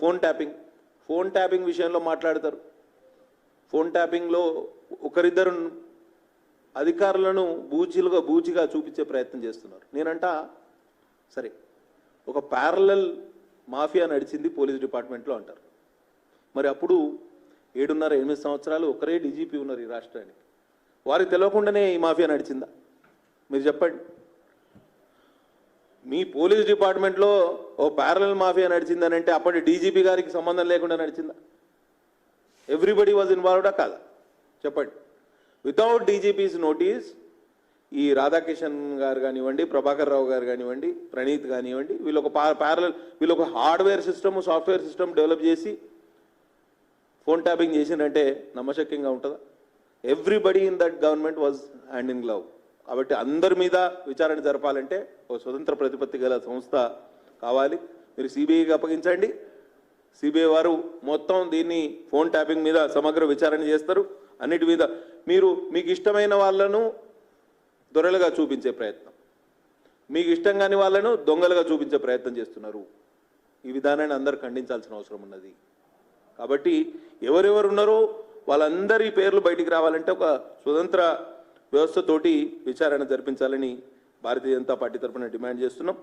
Phone tapping. Phone tapping విషయంలో మాట్లాడతారు. Phone ట్యాపింగ్లో ఒకరిద్దరు అధికారులను బూచిలుగా బూచిగా చూపించే ప్రయత్నం చేస్తున్నారు. నేనంట సరే ఒక ప్యారలల్ మాఫియా నడిచింది పోలీస్ డిపార్ట్మెంట్లో అంటారు. మరి అప్పుడు ఏడున్నర ఎనిమిది సంవత్సరాలు ఒకరే డీజీపీ ఉన్నారు ఈ రాష్ట్రానికి. వారికి తెలియకుండానే ఈ మాఫియా నడిచిందా? మీరు చెప్పండి. మీ పోలీస్ డిపార్ట్మెంట్లో ఓ ప్యారలల్ మాఫియా నడిచిందని అంటే అప్పటి డీజీపీ గారికి సంబంధం లేకుండా నడిచిందా? ఎవ్రీబడి వాజ్ ఇన్వాల్వ్డా కాదా? చెప్పండి. వితౌట్ డీజీపీస్ నోటీస్ ఈ రాధాకిషన్ గారు కానివ్వండి ప్రభాకర్ రావు గారు కానివ్వండి ప్రణీత్ కానివ్వండి వీళ్ళు ఒక ప్యారలల్ వీళ్ళు ఒక hardware system software system develop చేసి ఫోన్ ట్యాపింగ్ చేసిందంటే నమ్మశక్యంగా ఉంటుందా? Everybody in that government was hand in glove కాబట్టి అందరి మీద విచారణ జరపాలంటే ఒక స్వతంత్ర ప్రతిపత్తి గల సంస్థ కావాలి. మీరు సిబిఐకి అప్పగించండి. సిబిఐ వారు మొత్తం దీన్ని ఫోన్ ట్యాపింగ్ మీద సమగ్ర విచారణ చేస్తారు. అన్నిటి మీద మీరు మీకు ఇష్టమైన వాళ్ళను దొరలుగా చూపించే ప్రయత్నం. మీకు ఇష్టం కాని వాళ్ళను దొంగలుగా చూపించే ప్రయత్నం చేస్తున్నారు. ఈ విధానాన్ని అందరూ ఖండించాల్సిన అవసరం ఉన్నది. కాబట్టి ఎవరెవరు ఉన్నారో వాళ్ళందరి పేర్లు బయటికి రావాలంటే ఒక స్వతంత్ర వ్యవస్థతోటి విచారణ జరిపించాలని భారతీయ జనతా పార్టీ తరఫున డిమాండ్ చేస్తున్నాం.